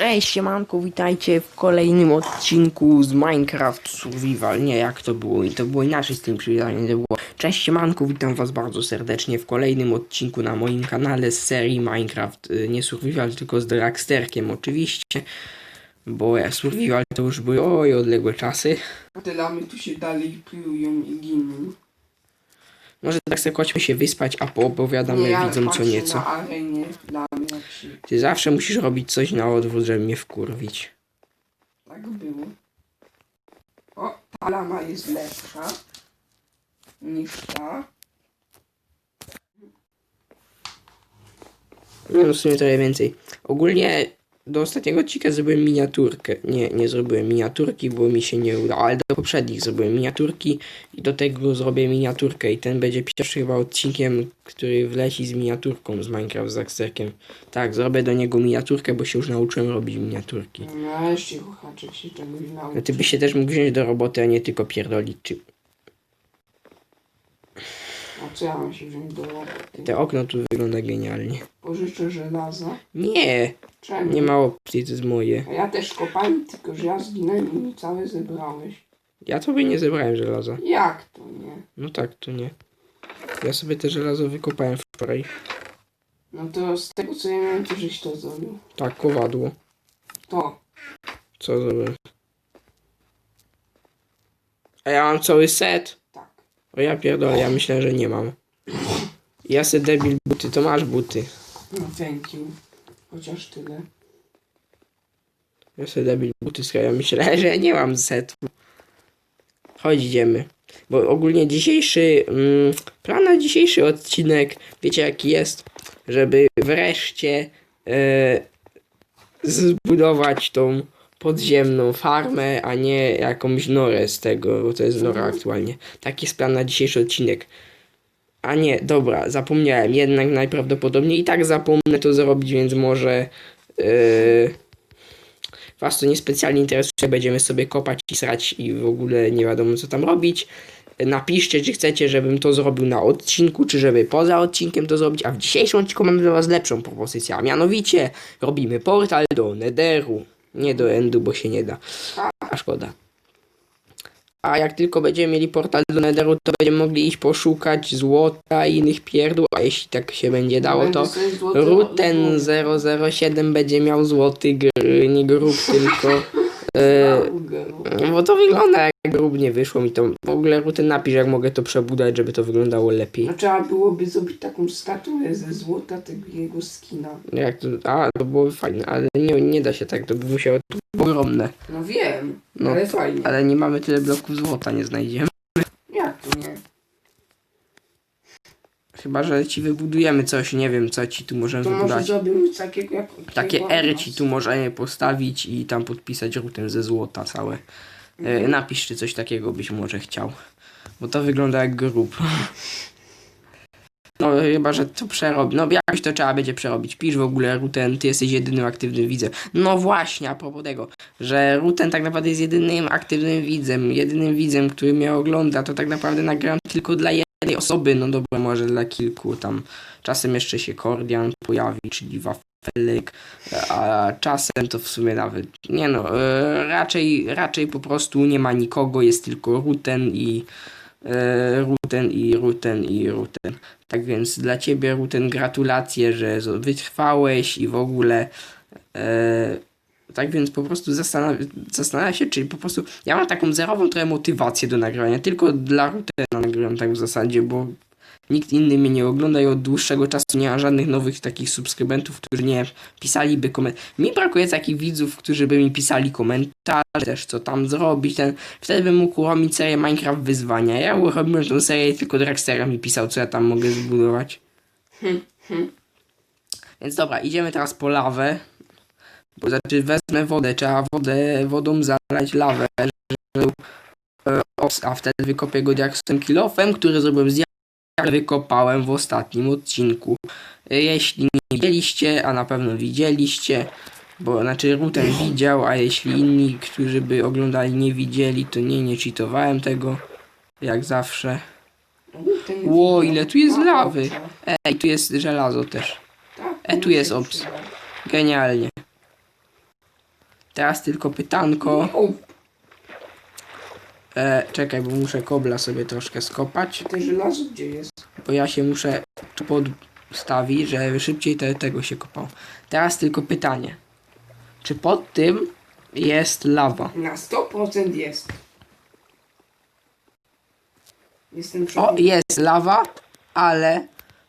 Cześć, siemanko, witajcie w kolejnym odcinku z Minecraft Survival. Nie, jak to było? I to było inaczej z tym przywitaniem. To było Cześć, siemanko, witam was bardzo serdecznie w kolejnym odcinku na moim kanale z serii Minecraft. Y, Nie Survival, tylko z Dragsterkiem oczywiście. Bo ja Survival to już były oj odległe czasy. Te lamy tu się dalej plują i giną. Może tak sobie chodźmy się wyspać, a poopowiadamy ja widzom co nieco. na arenie Ty zawsze musisz robić coś na odwrót, żeby mnie wkurwić. tak było. O, ta lama jest lepsza niż ta. No, w sumie trochę więcej. Ogólnie do ostatniego odcinka zrobiłem miniaturkę. Nie, nie zrobiłem miniaturki, bo mi się nie udało, ale do poprzednich zrobiłem miniaturki i do tego zrobię miniaturkę i ten będzie pierwszy chyba odcinkiem, który wleci z miniaturką z Minecraft z Zaxerkiem. Tak, zrobię do niego miniaturkę, bo się już nauczyłem robić miniaturki. Nareszcie chuchaczek się czegoś No nauczył. ty byś się też mógł wziąć do roboty, a nie tylko pierdolić. Czy A co ja mam się wziąć do roboty? te okno tu wygląda genialnie. Pożyczę żelaza. Nie, Czemu? nie ma opcji, to jest moje. A ja też kopałem, tylko że ja zginąłem i mi całe zebrałeś. Ja tobie nie zebrałem żelaza. Jak to nie? No tak, to nie. Ja sobie te żelazo wykopałem wczoraj. No to z tego co ja miałem, to żeś to zrobił. Tak, kowadło. To. Co zrobiłem? A ja mam cały set. O ja pierdolę, ja myślę, że nie mam. Ja se debil buty, to masz buty. No thank you. Chociaż tyle. Ja se debil buty, skoro ja myślę, że nie mam setu. Chodź, idziemy. Bo ogólnie dzisiejszy, mm, plan na dzisiejszy odcinek, wiecie jaki jest? Żeby wreszcie e, zbudować tą podziemną farmę, a nie jakąś norę z tego, bo to jest nora aktualnie. Taki jest plan na dzisiejszy odcinek. A nie, dobra, zapomniałem. Jednak najprawdopodobniej i tak zapomnę to zrobić, więc może e, was to niespecjalnie interesuje, będziemy sobie kopać i srać i w ogóle nie wiadomo co tam robić. Napiszcie, czy chcecie, żebym to zrobił na odcinku, czy żeby poza odcinkiem to zrobić, a w dzisiejszym odcinku mamy dla was lepszą propozycję, a mianowicie robimy portal do Netheru. Nie do Endu, bo się nie da. A szkoda. A jak tylko będziemy mieli portal do Netheru, to będziemy mogli iść poszukać złota i innych pierdół, a jeśli tak się będzie dało, to Ruten 007 będzie miał złoty gr, nie grób, tylko. Auger. bo to wygląda jak grób nie wyszło mi to. W ogóle Ruten napisz, jak mogę to przebudować, żeby to wyglądało lepiej. No trzeba byłoby zrobić taką statuę ze złota tego jego skina. Jak to, a, to byłoby fajne, ale nie, nie da się tak, to by musiało to ogromne. No wiem, No, ale fajnie. Ale nie mamy tyle bloków złota, nie znajdziemy. Jak to nie? Chyba, że ci wybudujemy coś, nie wiem, co ci tu możemy To może wybudować. zrobimy takiego jak... Takie nas. ci tu możemy postawić i tam podpisać rutem ze złota całe. E, napisz, czy coś takiego byś może chciał. Bo to wygląda jak grób. No chyba, że to przerobi. No jakoś to trzeba będzie przerobić. Pisz w ogóle Ruten, ty jesteś jedynym aktywnym widzem. No właśnie, a propos tego, że Ruten tak naprawdę jest jedynym aktywnym widzem. Jedynym widzem, który mnie ogląda, to tak naprawdę nagram tylko dla jednej osoby. No dobra, może dla kilku tam. Czasem jeszcze się Kordian pojawi, czyli Wafelek, a czasem to w sumie nawet, nie no, e, raczej, raczej po prostu nie ma nikogo, jest tylko Ruten i Ruten i Ruten i Ruten. Tak więc dla ciebie Ruten gratulacje, że wytrwałeś i w ogóle e, tak więc po prostu zastanawia, zastanawia się, czy po prostu ja mam taką zerową trochę motywację do nagrywania, tylko dla Rutena nagrywam tak w zasadzie, bo nikt inny mnie nie ogląda i od dłuższego czasu nie ma żadnych nowych takich subskrybentów, którzy nie pisaliby komentarze. Mi brakuje takich widzów, którzy by mi pisali komentarze, też co tam zrobić, ten, wtedy bym mógł uruchomić serię Minecraft wyzwania. Ja uruchomiłem tą serię i tylko Dragstera mi pisał, co ja tam mogę zbudować. Więc dobra, idziemy teraz po lawę. Bo znaczy wezmę wodę, trzeba wodę, wodą zalać lawę, żeby e, a wtedy wykopię go diaksem kilofem, który zrobiłem z wykopałem w ostatnim odcinku. Jeśli nie widzieliście, a na pewno widzieliście, bo znaczy Ruten widział, a jeśli inni, którzy by oglądali nie widzieli, to nie, nie cheatowałem tego, jak zawsze. Ło, ile tu jest lawy. Ej, tu jest żelazo też. Tak, E, tu jest przyjechać. Genialnie. Teraz tylko pytanko. E, czekaj, bo muszę kobla sobie troszkę skopać, te żelazo gdzie jest? bo ja się muszę podstawić, żeby szybciej te, tego się kopał. Teraz tylko pytanie. Czy pod tym jest lawa? Na 100% jest. Jestem O, jest lawa, ale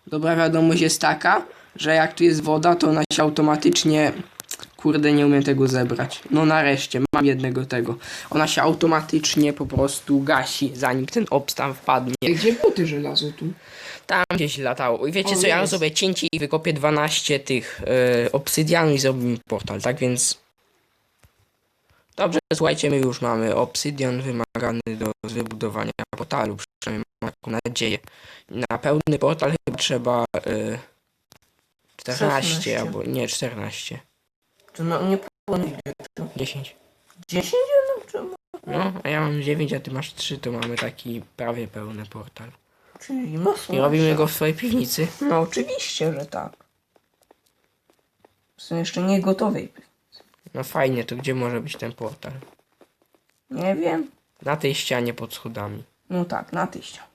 dobra wiadomość jest taka, że jak tu jest woda, to ona się automatycznie. Kurde, nie umiem tego zebrać. No nareszcie, mam jednego tego. Ona się automatycznie po prostu gasi, zanim ten obstan wpadnie. Gdzie te żelazo tu? Tam gdzieś latało. I wiecie O, co, ja jest. zrobię cięcie i wykopię 12 tych obsydianów i zrobimy portal, tak więc... Dobrze, słuchajcie, my już mamy obsydian wymagany do wybudowania portalu, przynajmniej mam taką nadzieję. Na pełny portal chyba trzeba e, 14 16. albo nie 14. To no nie było 10. 10 no czemu? No, a ja mam 9, a ty masz 3, to mamy taki prawie pełny portal. Czyli mocno. I robimy go w swojej piwnicy. No oczywiście, że tak. Są jeszcze nie gotowej. No fajnie, to gdzie może być ten portal? Nie wiem. Na tej ścianie pod schodami. No tak, na tej ścianie.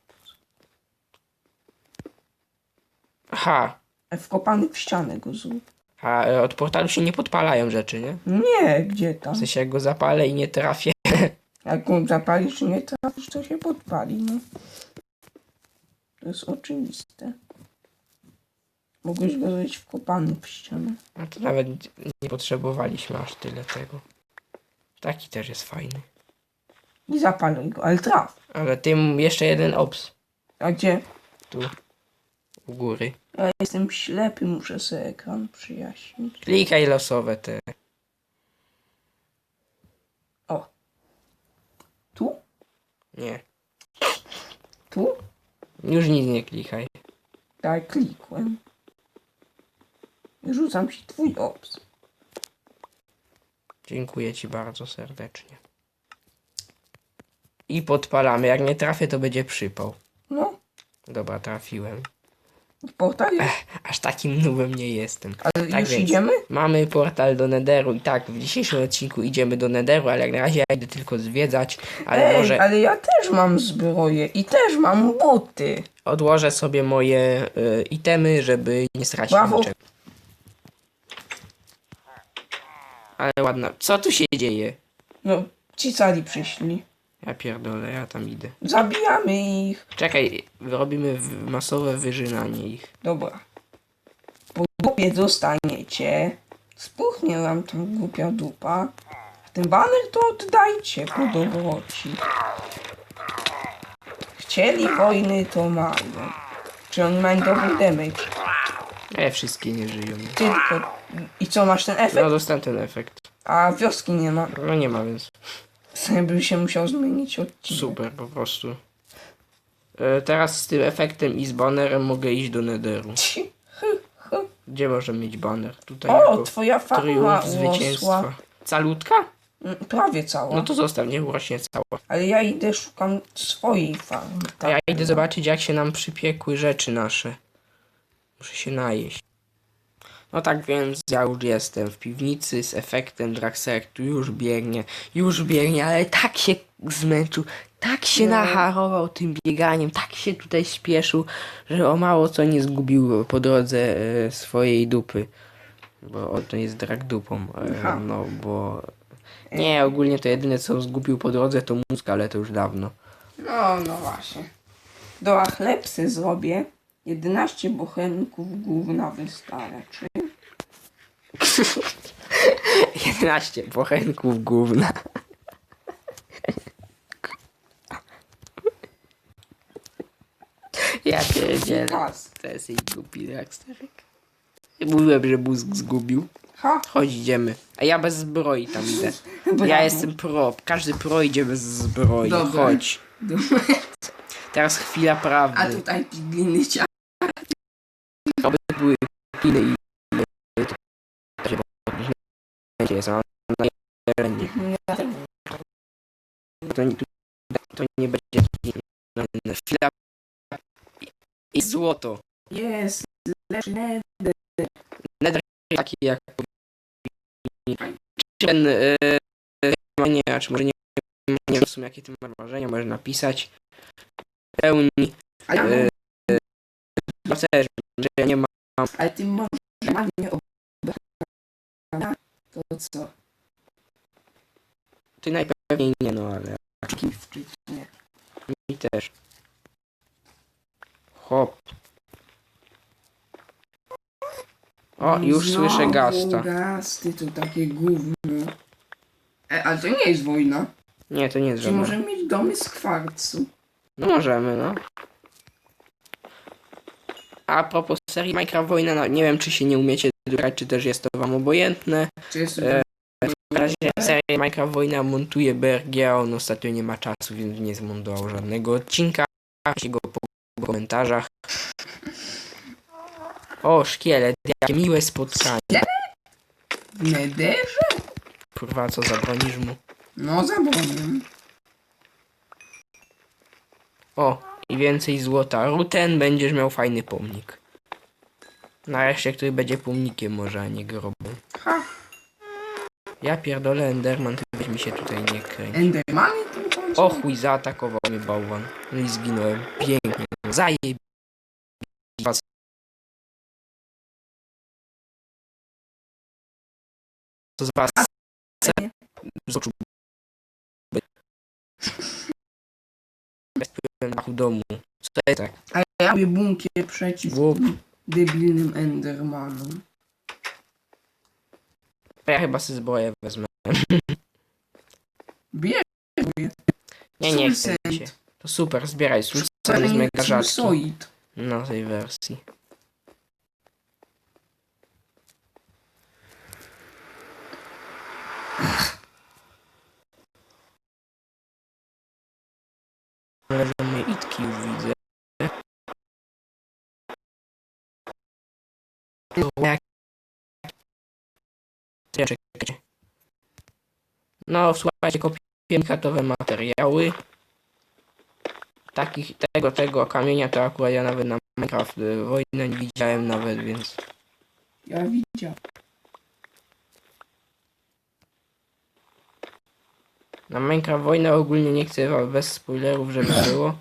Aha, Wkopany w ścianę go zrób. A e, od portalu się nie podpalają rzeczy, nie? Nie, gdzie tam? W sensie jak go zapalę i nie trafię. Jak go zapalisz nie trafisz, to się podpali, no. To jest oczywiste. Mogłeś go zrobić wkopany w ścianę. No to nawet nie potrzebowaliśmy aż tyle tego. Taki też jest fajny. I zapaluj go, ale traf. Ale tym jeszcze jeden obs. A gdzie? Tu. U góry. Ja jestem ślepy, muszę sobie ekran przyjaśnić. Klikaj losowe te. O. Tu? Nie. Tu? Już nic nie klikaj. Tak, klikłem. Rzucam ci twój obs. Dziękuję ci bardzo serdecznie. I podpalamy. Jak nie trafię, to będzie przypał. No, Dobra, trafiłem. Portal jest. Aż takim nubem nie jestem. Ale tak już więc. idziemy? Mamy portal do Netheru i tak, w dzisiejszym odcinku idziemy do Netheru, ale jak na razie ja idę tylko zwiedzać, ale Ej, może ale ja też mam zbroję i też mam buty. odłożę sobie moje y, itemy, żeby nie stracić Brawo. niczego. Ale ładna. Co tu się dzieje? No, ci cali przyszli. Ja pierdolę, ja tam idę. Zabijamy ich. Czekaj, robimy w- masowe wyżynanie ich. Dobra. Po dupie dostaniecie. Spuchnie wam ta głupia dupa. A ten baner to oddajcie po dobroci. Chcieli wojny, to mają. Czy oni mają dobry damage? E, wszystkie nie żyją. Tylko... I co, masz ten No, efekt? dostałem ten efekt. A wioski nie ma. No nie ma, więc Sobie by się musiał zmienić odcinek. super po prostu. E, teraz z tym efektem i z banerem mogę iść do Netheru. Ci- hy, hy. Gdzie może mieć baner? Tutaj O, jako twoja farma triumf urosła. zwycięstwa. Calutka? Mm, Prawie cała. No to zostaw, niech urośnie cała. Ale ja idę, szukam swojej farmy. A ja idę zobaczyć, jak się nam przypiekły rzeczy nasze. Muszę się najeść. No tak więc ja już jestem w piwnicy z efektem Draxertu, już biegnie, już biegnie, ale tak się zmęczył, tak się No. naharował tym bieganiem, tak się tutaj spieszył, że o mało co nie zgubił po drodze e, swojej dupy. Bo oto jest drak dupą, e, no bo... Nie, ogólnie to jedyne co zgubił po drodze to mózg, ale to już dawno. No, no właśnie. Do chlebsy zrobię. 11 bochenków gówna wystarczy. 11 bochenków gówna. Ja pierdzielę. Raz. To jest jej głupi Draxterek. Mówiłem, że mózg zgubił. Ha! Chodź, idziemy. A ja bez zbroi tam idę. Ja jestem pro. Każdy pro idzie bez zbroi. Dobra. Chodź. Dobra. Teraz chwila A prawdy. tutaj pigliny ciała. Były piny i... To jest, a na to nie, to nie będzie chwila i- złoto. Jest. Lecz nie. Nether taki jak ten e, nie, a czy może nie, nie w sumie jakie ty marzenia, możesz napisać. Pełni e, chcesz, że nie mam. Ale ty może nie obrana, to co? Ty najpewniej nie, no ale Czki w czytnie. mi też. Hop. O, już Znowu słyszę gasta. gasty to takie gówno. E, ale to nie jest wojna. Nie, to nie jest Czy żadne. możemy mieć domy z kwarcu? No możemy, no. A propos serii Minecraft Wojna, no, nie wiem czy się nie umiecie grać, czy też jest to wam obojętne. E, W razie serię Minecraft Wojna montuje BRG, a on ostatnio nie ma czasu, więc nie zmontował żadnego odcinka. Piszcie go po komentarzach. O, szkielet, jakie miłe spotkanie. nederze? Kurwa, co zabronisz mu? No zabronię. O, i więcej złota. Ruten będziesz miał fajny pomnik. Nareszcie, który będzie pomnikiem może, a nie grobem. Ha! Ja pierdolę Enderman, ty mi się tutaj nie tu chodzi? O chuj, zaatakował mnie bałwan. No i zginąłem. Pięknie. Zajeb... Co z was? Z oczu. Bez na domu. Co to jest tak? A ja robię bunkier przeciw Łup. Debilnym Endermanom. Ja chyba sobie zbroję wezmę. Bierz Nie, nie chcę mi się. To super, zbieraj. Jest nie mega rzadki. Na tej wersji. No, słuchajcie, kopiłem kratowe materiały takich, tego, tego kamienia to akurat ja nawet na Minecraft y, wojnę nie widziałem nawet, więc Ja widziałem. na Minecraft wojnę ogólnie nie chcę wam bez spoilerów, żeby było.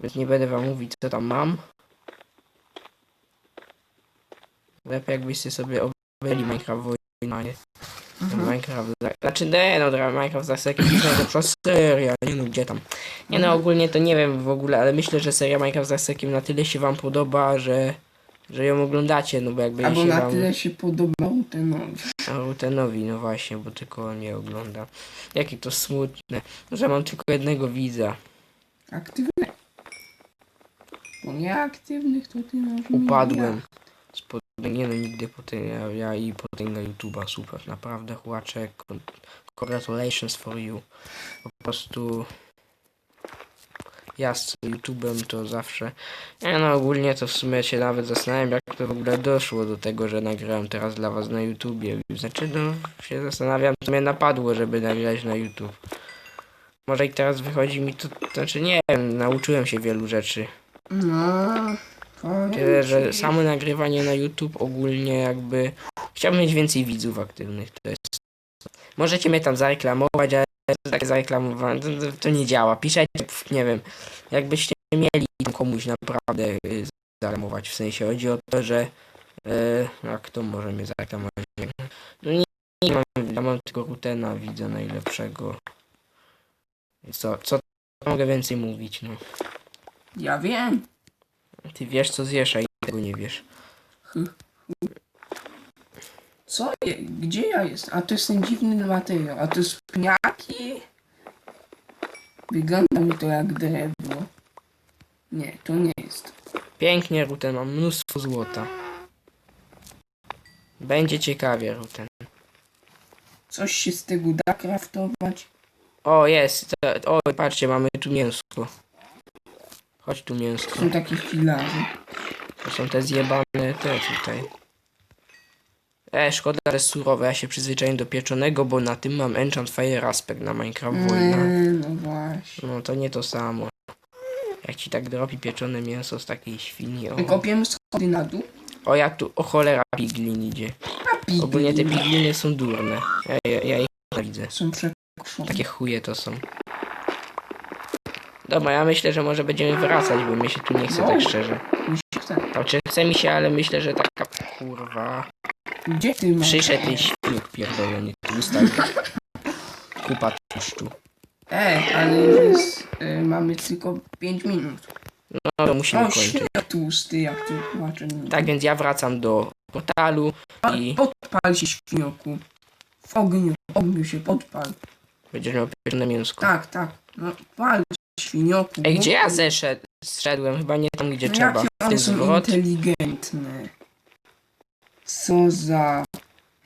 Więc nie będę wam mówić co tam mam. Lepiej jakbyście sobie obejrzeli Minecraft wojnę, a nie Minecraft, za- znaczy nie no, Minecraft za sekę jest najlepsza seria, nie no, gdzie tam. Nie no, ogólnie to nie wiem w ogóle, ale myślę, że seria Minecraft za sekiem na tyle się wam podoba, że, że ją oglądacie, no bo jakby Albo się na wam... tyle się podobał ten Rutenowi, no właśnie, bo tylko on mnie ogląda. Jakie to smutne, że mam tylko jednego widza. aktywny. Bo nieaktywnych to ty masz Upadłem. Spod... Nie no, nigdy po tym, ja, ja i po tym na YouTube'a, super, naprawdę, chłaczek, con- congratulations for you. Po prostu ja z YouTube'em to zawsze, nie no, ogólnie to w sumie się nawet zastanawiam, jak to w ogóle doszło do tego, że nagrałem teraz dla was na YouTubie. Znaczy, no, się zastanawiam, co mnie napadło, żeby nagrać na YouTube. Może i teraz wychodzi mi to, znaczy nie wiem, nauczyłem się wielu rzeczy. No, Tyle, że samo nagrywanie na YouTube ogólnie jakby... Chciałbym mieć więcej widzów aktywnych, to jest... Możecie mnie tam zareklamować, ale takie zareklamowanie to, to, to nie działa. Piszecie, nie wiem, jakbyście mieli komuś naprawdę y, zareklamować, w sensie chodzi o to, że... Y, a kto może mnie zareklamować? No nie, nie mam, ja mam tylko Rutena, widzę najlepszego. Co, co mogę więcej mówić, no. Ja wiem. Ty wiesz co zjesz, a i tego nie wiesz. Co? Je, gdzie ja jestem? A to jest ten dziwny materiał. A to jest pniaki? Wygląda mi to jak drewno. Nie, to nie jest. Pięknie, Ruten, mam mnóstwo złota. Będzie ciekawie, Ruten. Coś się z tego da kraftować? O, jest. O, patrzcie, mamy tu mięsko. Chodź tu mięsko. Są takie filarze. To są te zjebane te tutaj. E, szkoda, że surowe. Ja się przyzwyczaiłem do pieczonego, bo na tym mam Enchant Fire Aspect na Minecraft Wojna. Eee, no właśnie. No to nie to samo. Jak ci tak dropi pieczone mięso z takiej świni. O, Kopiemy schody na dół. o ja tu, o cholera piglin idzie. A Pigliny. Ogólnie te pigliny są durne. Ja, ja, ja ich widzę. Są przekoszone. Takie chuje to są. Dobra, ja myślę, że może będziemy wracać, bo mi się tu nie chce tak szczerze. Mi się chce. Znaczy chce mi się, ale myślę, że taka kurwa. Gdzie ty masz? Przyszedł ten świniuk pierdolony, tłusta. Kupa tłuszczu. E, ale już jest, e, mamy tylko 5 minut. No to musimy O, kończyć. świnia tłusty, jak tu płacze. Tak więc ja wracam do portalu i Podpal się, świnioku. W ogniu, w ogniu się podpal. będziesz miał pieczone mięsko. Tak, tak. No, pal świnioku. Ej, gdzie ja Bo- zeszedł? Zszedłem, chyba nie tam, gdzie No trzeba. Jakie Ten one są zwrot. inteligentne. Co za...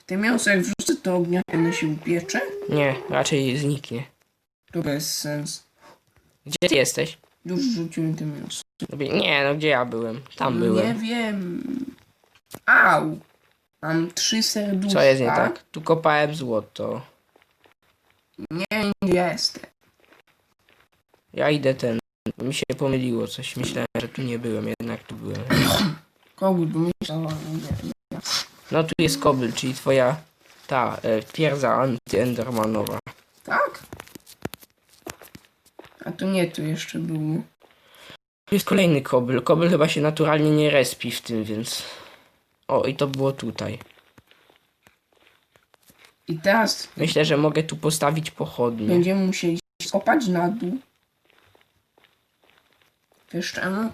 Te mięso jak wrzucę do ognia, to ono się upiecze? Nie, raczej zniknie. To bez sens. Gdzie ty jesteś? Już rzuciłem te mięso. Nie, no gdzie ja byłem? Tam Nie byłem. wiem. Au! Mam trzy serduszka. Co jest nie tak? Tu kopałem złoto. Nie, nie jestem. Ja idę ten. Mi się pomyliło coś. Myślałem, że tu nie byłem, jednak tu byłem. Kogut nie. No tu jest kobyl, czyli twoja ta e, twierdza anty-endermanowa. Tak? A to nie, tu jeszcze było. Tu jest kolejny kobyl. Kobyl chyba się naturalnie nie respi w tym, więc... O, i to było tutaj. I teraz Myślę, że mogę tu postawić pochodnie. będziemy musieli skopać na dół. Wiesz czemu?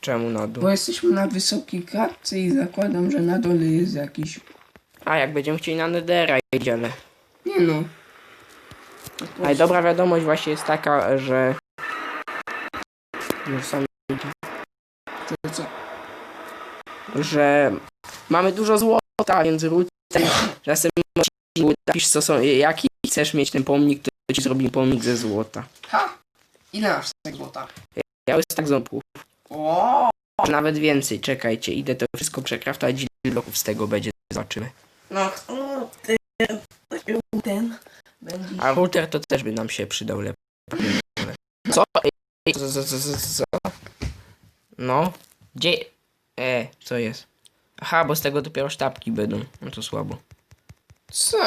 Czemu na dół? Bo jesteśmy na wysokiej klatce i zakładam, że na dole jest jakiś... A, jak będziemy chcieli na Nedera jedziemy. Nie no. Ale dobra wiadomość właśnie jest taka, że... Już sam To co? że mamy dużo złota, więc że następnym odcinku napisz co są, jaki chcesz mieć ten pomnik, to ci zrobimy pomnik ze złota. Ha! Ile masz tego złota? Ja już tak ząbków, O! nawet więcej, czekajcie, idę to wszystko przekraftować, ile bloków z tego będzie, zobaczymy. No, o, ten, ten będzie... A router to też by nam się przydał lepiej. Co? Ej, Co, co, co, co, co? No, gdzie? E, co jest? Aha, bo z tego dopiero sztabki będą, no to słabo. Co?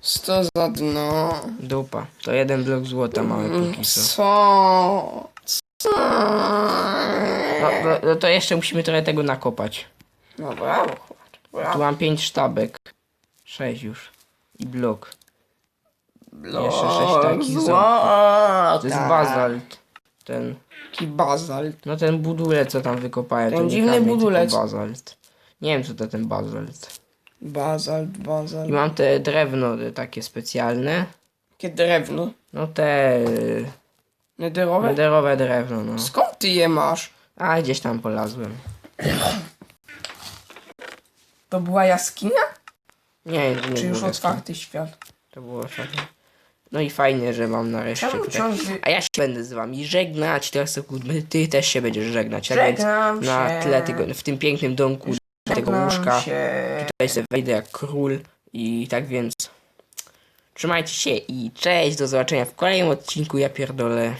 Co za dno? Dupa, to jeden blok złota mamy póki co. Co? Co? No, no, no to jeszcze musimy trochę tego nakopać. No brawo. Tu brawo. mam pięć sztabek. Sześć już. I blok. Jeszcze sześć takich złota. To jest bazalt. Ten. Taki bazalt. No ten budulec co tam wykopałem. Ten to nie dziwny kamień, budulec. Bazalt. Nie wiem co to ten bazalt. Bazalt, bazalt. I mam te drewno takie specjalne. Jakie drewno? No te y, Nederowe? nederowe drewno, no. Skąd ty je masz? A gdzieś tam polazłem. To była jaskinia? Nie, nie Czy już otwarty świat? To było fajnie. No i fajnie, że mam nareszcie Czemu tutaj. ciągle... A ja się będę z wami żegnać, teraz sekund, ty też się będziesz żegnać. Tak więc Żegnam na się. tle tego, w tym pięknym domku tego łóżka, się. tutaj sobie wejdę jak król i tak więc trzymajcie się i cześć, do zobaczenia w kolejnym odcinku, ja pierdolę.